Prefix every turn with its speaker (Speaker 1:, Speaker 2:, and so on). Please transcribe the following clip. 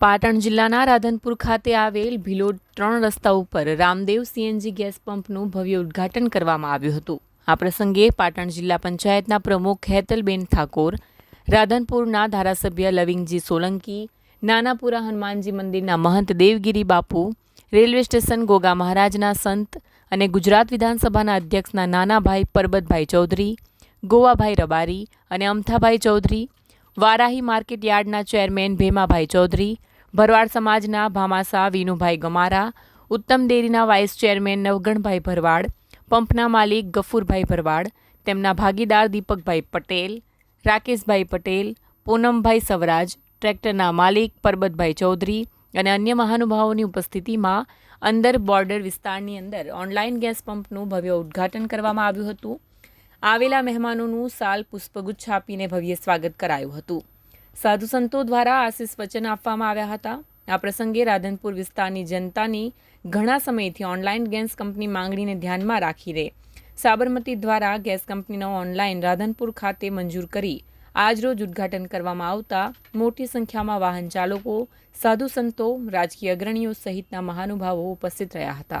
Speaker 1: પાટણ જિલ્લાના રાધનપુર ખાતે આવેલ ભિલોડ ત્રણ રસ્તા ઉપર રામદેવ સીએનજી ગેસ પંપનું ભવ્ય ઉદ્ઘાટન કરવામાં આવ્યું હતું. આ પ્રસંગે પાટણ જિલ્લા પંચાયતના પ્રમુખ હેતલબેન ઠાકોર, રાધનપુરના ધારાસભ્ય લવિંગજી સોલંકી, નાનાપુરા હનુમાનજી મંદિરના મહંત દેવગીરી બાપુ રેલવે સ્ટેશન ગોગા મહારાજના સંત અને ગુજરાત વિધાનસભાના અધ્યક્ષના નાનાભાઈ પરબતભાઈ ચૌધરી, ગોવાભાઈ રબારી અને અમથાભાઈ ચૌધરી, વારાહી માર્કેટ યાર્ડના ચેરમેન ભેમાભાઈ ચૌધરી, ભરવાડ સમાજના ભામાસા વિનુભાઈ ગમારા, ઉત્તમ ડેરીના વાઇસ ચેરમેન નવગણભાઈ ભરવાડ, પંપના માલિક ગફુરભાઈ ભરવાડ, તેમના ભાગીદાર દીપકભાઈ પટેલ, રાકેશભાઈ પટેલ, પૂનમભાઈ સવરાજ, ટ્રેક્ટરના માલિક પરબતભાઈ ચૌધરી અને અન્ય મહાનુભાવોની ઉપસ્થિતિમાં અંદર બોર્ડર વિસ્તારની અંદર ઓનલાઈન ગેસ પંપનું ભવ્ય ઉદ્ઘાટન કરવામાં આવ્યું હતું. આવેલા મહેમાનોનું સાલ પુષ્પગુચ્છ આપીને ભવ્ય સ્વાગત કરાયું હતું. સાધુ સંતો દ્વારા આશીષ વચન આપવામાં આવ્યા હતા. આ પ્રસંગે રાધનપુર વિસ્તારની જનતાની ઘણા સમયથી ઓનલાઈન ગેસ કંપની માંગણીને ધ્યાનમાં રાખીને સાબરમતી દ્વારા ગેસ કંપનીનો ઓનલાઈન રાધનપુર ખાતે મંજૂર કરી આજરોજ ઉદ્ઘાટન કરવામાં આવતા મોટી સંખ્યામાં વાહન ચાલકો સાધુ સંતો, રાજકીય અગ્રણીઓ સહિતના મહાનુભાવો ઉપસ્થિત રહ્યા હતા.